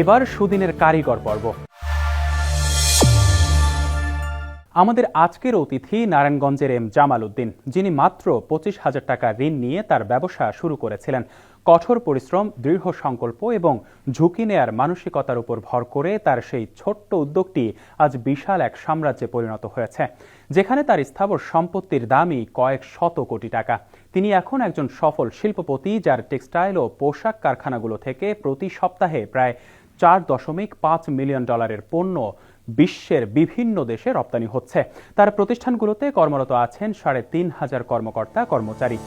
এবার সুদিনের কারিগর পর্ব। আমাদের আজকের অতিথি নারায়ণগঞ্জের এম জামাল উদ্দিন, যিনি মাত্র পঁচিশ হাজার টাকা ঋণ নিয়ে তার ব্যবসা শুরু করেছিলেন। কঠোর পরিশ্রম, দৃঢ় সংকল্প এবং ঝুঁকি নেয়ার মানসিকতার উপর ভর করে তার সেই ছোট্ট উদ্যোগটি আজ বিশাল এক সাম্রাজ্যে পরিণত হয়েছে, যেখানে তার স্থাবর সম্পত্তির দামই কয়েক শত কোটি টাকা। তিনি এখন একজন সফল শিল্পপতি যার টেক্সটাইল ও পোশাক কারখানাগুলো থেকে প্রতি সপ্তাহে প্রায় চার দশমিক পাঁচ মিলিয়ন ডলারের পণ্য বিশ্বের বিভিন্ন দেশে রপ্তানি হচ্ছে। তার প্রতিষ্ঠানগুলোতে কর্মরত আছেন সাড়ে তিন হাজার কর্মকর্তা, কর্মচারী।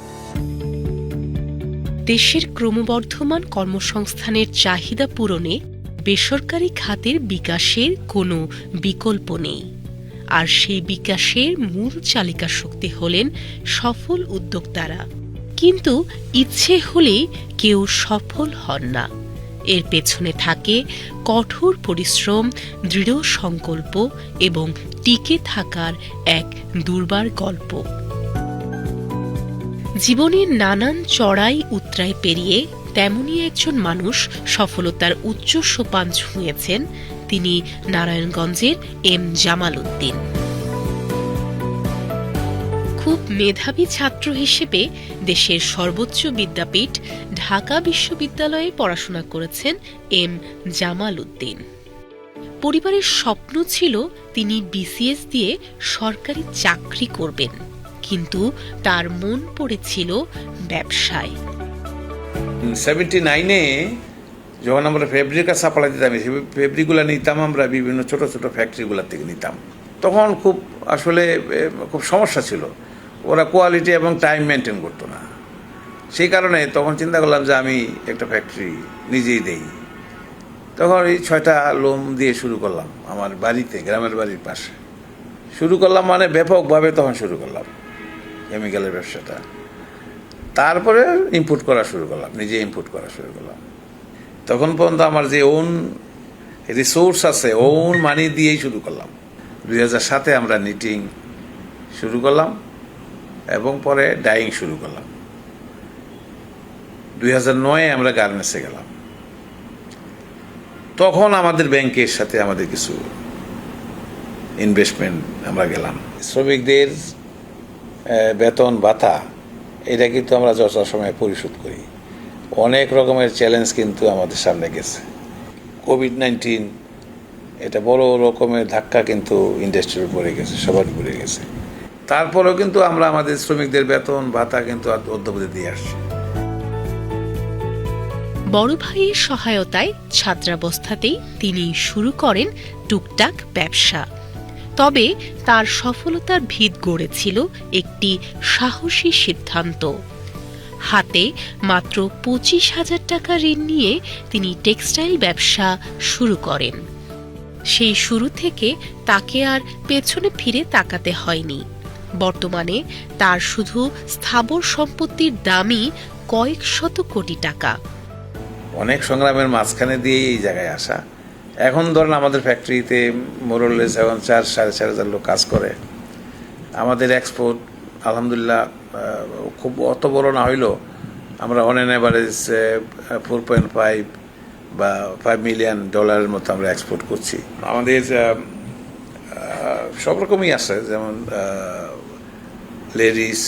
দেশের ক্রমবর্ধমান কর্মসংস্থানের চাহিদা পূরণে বেসরকারি খাতের বিকাশের কোনো বিকল্প নেই। আর সেই বিকাশের মূল চালিকা শক্তি হলেন সফল উদ্যোক্তারা। কিন্তু ইচ্ছে হলেই কেউ সফল হন না। এর পেছনে থাকে কঠোর পরিশ্রম, দৃঢ় সংকল্প এবং টিকে থাকার এক দুর্বার গল্প। জীবনের নানান চড়াই উত্রায় পেরিয়ে তেমনই একজন মানুষ সফলতার উচ্চ সোপান ছুঁয়েছেন তিনি নারায়ণগঞ্জের এম জামাল উদ্দিন। মেধাবী ছাত্র হিসেবে দেশের সর্বোচ্চ বিদ্যাপীঠ ঢাকা বিশ্ববিদ্যালয়ে পড়াশোনা করেছেন এম জামাল উদ্দিন। পরিবারের স্বপ্ন ছিল তিনি বিসিএস দিয়ে সরকারি চাকরি করবেন, কিন্তু তার মন পড়েছিল ব্যবসায়। সেভেন্টি নাইনে যখন আমরা ফেব্রিকের সাপ্লাই দিতাম ফেব্রিকগুলো নিতাম আমরা, বিভিন্ন ছোট ছোট ফ্যাক্টরিগুলোর থেকে নিতাম। তখন খুব আসলে খুব সমস্যা ছিল। ওরা কোয়ালিটি এবং টাইম মেনটেন করতো না। সেই কারণে তখন চিন্তা করলাম যে আমি একটা ফ্যাক্টরি নিজেই দেই। তখন এই ছয়টা লোম দিয়ে শুরু করলাম আমার বাড়িতে, গ্রামের বাড়ির পাশে। শুরু করলাম মানে ব্যাপকভাবে তখন শুরু করলাম কেমিক্যালের ব্যবসাটা। তারপরে ইনপুট করা শুরু করলাম, নিজে ইনপুট করা শুরু করলাম। তখন পর্যন্ত আমার যে ওন রিসোর্স আছে ওন মানি দিয়েই শুরু করলাম। দুই সাতে আমরা নিটিং শুরু করলাম। এবং পরে ডাইং শুরু করলাম। দুই হাজার নয়ে আমরা গার্মেন্টসে গেলাম। তখন আমাদের ব্যাংকের সাথে আমাদের কিছু ইনভেস্টমেন্ট আমরা গেলাম। শ্রমিকদের বেতন, ভাতা, এটা কিন্তু আমরা যথাসময়ে পরিশোধ করি। অনেক রকমের চ্যালেঞ্জ কিন্তু আমাদের সামনে গেছে। কোভিড নাইন্টিন এটা বড় রকমের ধাক্কা কিন্তু ইন্ডাস্ট্রির উপরে গেছে, সবার উপরে গেছে। তারপরেও কিন্তু আমরা আমাদের শ্রমিকদের বেতন, ভাতা কিন্তু অদ্যবধি দিয়ে আসছি। বড় ভাইয়ের সহায়তায় ছাত্রাবস্থাতেই তিনি শুরু করেন টুকটাক ব্যবসা। তবে তার সফলতার ভিত গড়েছিল একটি সাহসী সিদ্ধান্ত। হাতে মাত্র পঁচিশ হাজার টাকা ঋণ নিয়ে তিনি টেক্সটাইল ব্যবসা শুরু করেন। সেই শুরু থেকে তাকে আর পেছনে ফিরে তাকাতে হয়নি। বর্তমানে তার শুধু স্থাবর সম্পত্তির দামই কয়েক শত কোটি টাকা। অনেক সংগ্রামের মাঝখানে দিয়ে এই জায়গায় আসা। এখন ধরেন আমাদের ফ্যাক্টরিতে মোরলেস এখন চার সাড়ে চার হাজার লোক কাজ করে। আমাদের এক্সপোর্ট আলহামদুলিল্লাহ খুব অত বড় না হইলেও আমরা on an average four point five বা ফাইভ মিলিয়ন ডলারের মতো আমরা এক্সপোর্ট করছি। আমাদের সব রকমই আছে, যেমন ladies,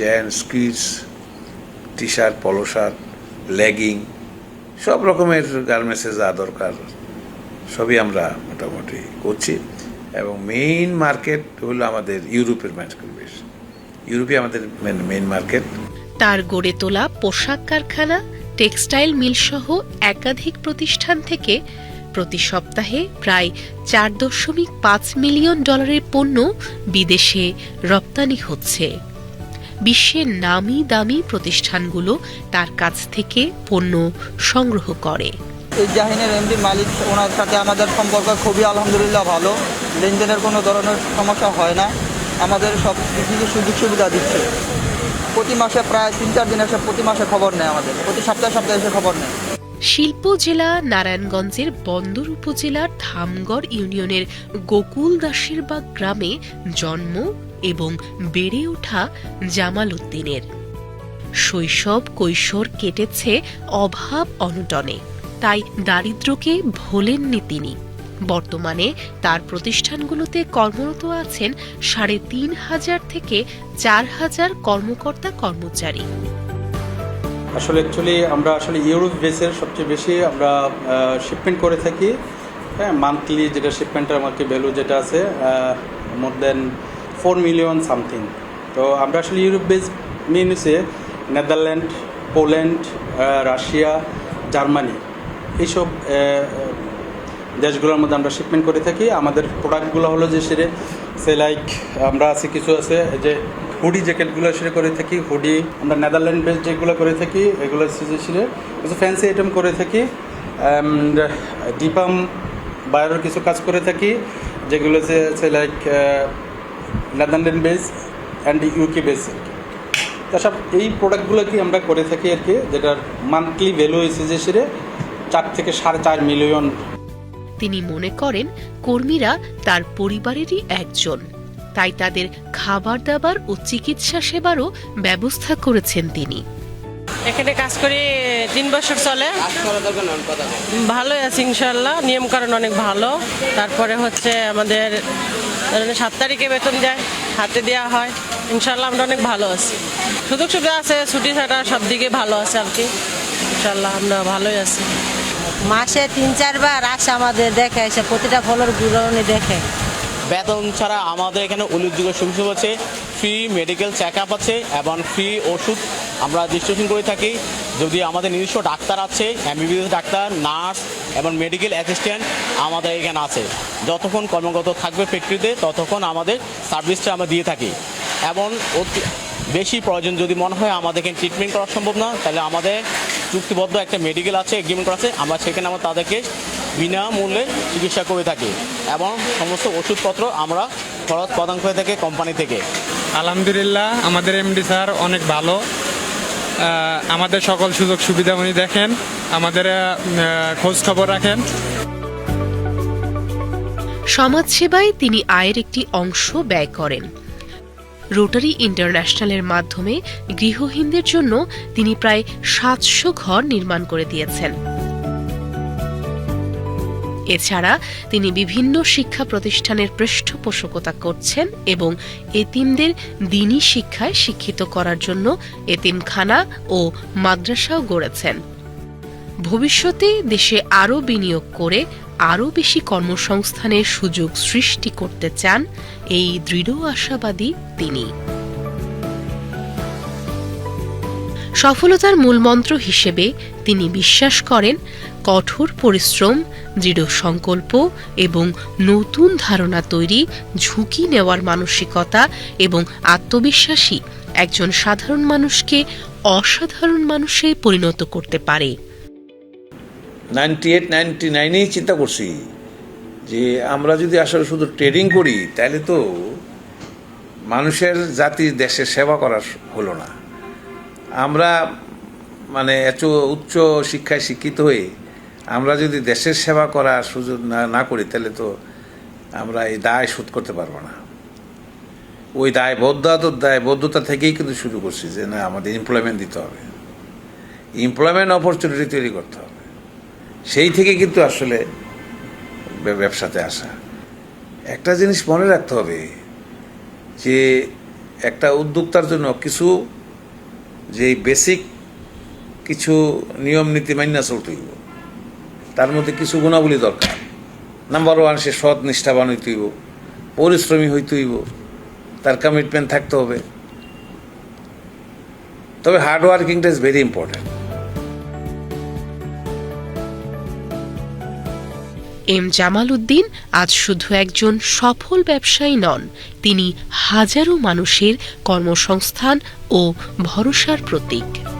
gents, kids T shirt polo shirt legging, সব রকমের গার্মেন্টসে যা দরকার, সবই আমরা মোটামুটি করছি। এবং মেইন মার্কেট হলো আমাদের ইউরোপের মার্কেট ইউরোপে আমাদের মেইন মার্কেট তার গড়ে তোলা পোশাক কারখানা টেক্সটাইল মিল সহ একাধিক প্রতিষ্ঠান থেকে প্রতি সপ্তাহে প্রায় চার দশমিক পাঁচ মিলিয়ন ডলারের পণ্য বিদেশে রপ্তানি হচ্ছে। বিশ্বের নামি দামি প্রতিষ্ঠানগুলো তার কাছ থেকে পণ্য সংগ্রহ করে। এই জাহিনের এমডি মালিক, ওনার সাথে আমাদের সম্পর্ক খুবই আলহামদুলিল্লাহ ভালো। লেনদেনের কোনো ধরনের সমস্যা হয় না। আমাদের সব কিছু সুযোগ সুবিধা দিচ্ছে। প্রতি মাসে প্রায় তিন চার দিন এসে প্রতি মাসে খবর নেয় আমাদের। প্রতি সপ্তাহে সপ্তাহে এসে খবর নেয়। শিল্প জেলা নারায়ণগঞ্জের বন্দর উপজেলার ধামগড় ইউনিয়নের গোকুল দাসেরবাগ গ্রামে জন্ম এবং বেড়ে ওঠা জামাল উদ্দিনের। শৈশব কৈশোর কেটেছে অভাব অনটনে, তাই দারিদ্র্যকে ভোলেননি তিনি। বর্তমানে তার প্রতিষ্ঠানগুলোতে কর্মরত আছেন সাড়ে তিন হাজার থেকে চার হাজার কর্মকর্তা কর্মচারী আসলে অ্যাকচুয়ালি আমরা আসলে ইউরোপ বেসের সবচেয়ে বেশি আমরা শিপমেন্ট করে থাকি। হ্যাঁ মান্থলি যেটা শিপমেন্টের আমাকে ভ্যালু যেটা আছে more than four million something তো আমরা আসলে ইউরোপ বেস মেন হচ্ছে নেদারল্যান্ড পোল্যান্ড রাশিয়া জার্মানি এইসব দেশগুলোর মধ্যে আমরা শিপমেন্ট করে থাকি। আমাদের প্রোডাক্টগুলো হলো যে সেরে সে লাইক আমরা আছে কিছু আছে যে হুডি জ্যাকেটগুলো সেরে করে থাকি, হুডি, আমরা নেদারল্যান্ড বেস যেগুলো করে থাকি, এগুলো সেরে সিরে। কিছু ফ্যান্সি আইটেম করে থাকি ডিপাম বাইরের কিছু কাজ করে থাকি, যেগুলো সে like Netherland base and UK base তা সব এই প্রোডাক্টগুলো কি আমরা করে থাকি আর কি, যেটার মান্থলি ভ্যালু এসে যে সেরে চার থেকে সাড়ে চার মিলিয়ন তিনি মনে করেন, কর্মীরা তার পরিবারেরই একজন। তাই তাদের খাবার দাবার ও চিকিৎসা সেবারও ব্যবস্থা করেছেন তিনি। এখানে কাজ করি তিন বছর চলে। ভালোই আছে ইনশাল্লাহ নিয়ম কারণ অনেক ভালো। তারপরে হচ্ছে আমাদের সাত তারিখে বেতন দেয় হাতে দেওয়া হয়। ইনশাল্লাহ আমরা অনেক ভালো আছি। সুযোগ সুবিধা আছে ছুটি ছাটা সব দিকে ভালো আছে আর কি। ইনশাল্লাহ আমরা ভালোই আছি। মাসে তিন চারবার আসে আমাদের দেখে এসে প্রতিটা ফলের গুড়নি দেখে। বেতন ছাড়া আমাদের এখানে উল্লেখযোগ্য সুবিধা আছে। ফ্রি মেডিকেল চেক আপ আছে এবং ফ্রি ওষুধ আমরা ডিস্ট্রিবিউশন করে থাকি। যদি আমাদের নিজস্ব ডাক্তার আছে এমবিবিএস ডাক্তার নার্স এবং মেডিকেল অ্যাসিস্ট্যান্ট আমাদের এখানে আছে। যতক্ষণ কর্মগত থাকবে ফ্যাক্টরিতে ততক্ষণ আমাদের সার্ভিসটা আমরা দিয়ে থাকি। এবং বেশি প্রয়োজন যদি মনে হয় আমাদের এখানে ট্রিটমেন্ট করা সম্ভব না, তাহলে আমাদের চুক্তিবদ্ধ একটা মেডিকেল আছে এগ্রিমেন্ট করা আছে। আমরা সেখানে আমরা তাদেরকে বিনামূল্যে চিকিৎসা করে থাকি। এবং সমস্ত ওষুধপত্র আমরা খরচ প্রদান করে থাকি কোম্পানি থেকে। আলহামদুলিল্লাহ আমাদের এমডি স্যার অনেক ভালো। আমাদের সকল সুযোগ সুবিধা উনি দেখেন আমাদের খোঁজ খবর রাখেন। সমাজসেবায় তিনি আয়ের একটি অংশ ব্যয় করেন। রোটারি ইন্টারন্যাশনালের মাধ্যমে গৃহহীনদের জন্য তিনি প্রায় সাতশো ঘর নির্মাণ করে দিয়েছেন। এছাড়া তিনি বিভিন্ন শিক্ষা প্রতিষ্ঠানের পৃষ্ঠপোষকতা করছেন এবং এতিমদের দিনী শিক্ষায় শিক্ষিত করার জন্য এতিমখানা ও মাদ্রাসাও গড়েছেন। ভবিষ্যতে দেশে আরও বিনিয়োগ করে আরও বেশি কর্মসংস্থানের সুযোগ সৃষ্টি করতে চান এই দৃঢ় আশাবাদী তিনি। সফলতার মূলমন্ত্র হিসেবে তিনি বিশ্বাস করেন কঠোর পরিশ্রম, দৃঢ় সংকল্প এবং নতুন ধারণা তৈরি, ঝুঁকি নেওয়ার মানসিকতা এবং আত্মবিশ্বাসী একজন সাধারণ মানুষকে অসাধারণ মানুষে পরিণত করতে পারে। নাইনটি এইট, নাইনটি নাইনেই চিন্তা করছি যে আমরা যদি আসলে শুধু ট্রেডিং করি, তাহলে তো মানুষের জাতি দেশের সেবা করা হলো না। আমরা মানে এত উচ্চ শিক্ষায় শিক্ষিত হয়ে আমরা যদি দেশের সেবা করার সুযোগ না না করি, তাহলে তো আমরা এই দায় শোধ করতে পারব না। ওই দায় বদ্ধতার দায়, বদ্ধতা থেকেই কিন্তু শুরু করছি যে না, আমাদের এমপ্লয়মেন্ট দিতে হবে। এমপ্লয়মেন্ট অপরচুনিটি তৈরি করতে হবে। সেই থেকে কিন্তু আসলে ব্যবসাতে আসা। একটা জিনিস মনে রাখতে হবে যে একটা উদ্যোক্তার জন্য কিছু যে বেসিক কিছু নিয়ম নীতি মান্য চলতে হইব তার মধ্যে কিছু গুণাবলী দরকার। নাম্বার ওয়ান সে সৎ, নিষ্ঠাবান হইতে হইব। পরিশ্রমী হইতে হইব। তার কমিটমেন্ট থাকতে হবে। তবে hard ওয়ার্কিংটা is very important M Jamal Uddin আজ শুধু একজন সফল ব্যবসায়ী নন, তিনি হাজারো মানুষের কর্মসংস্থান ও ভরসার প্রতীক।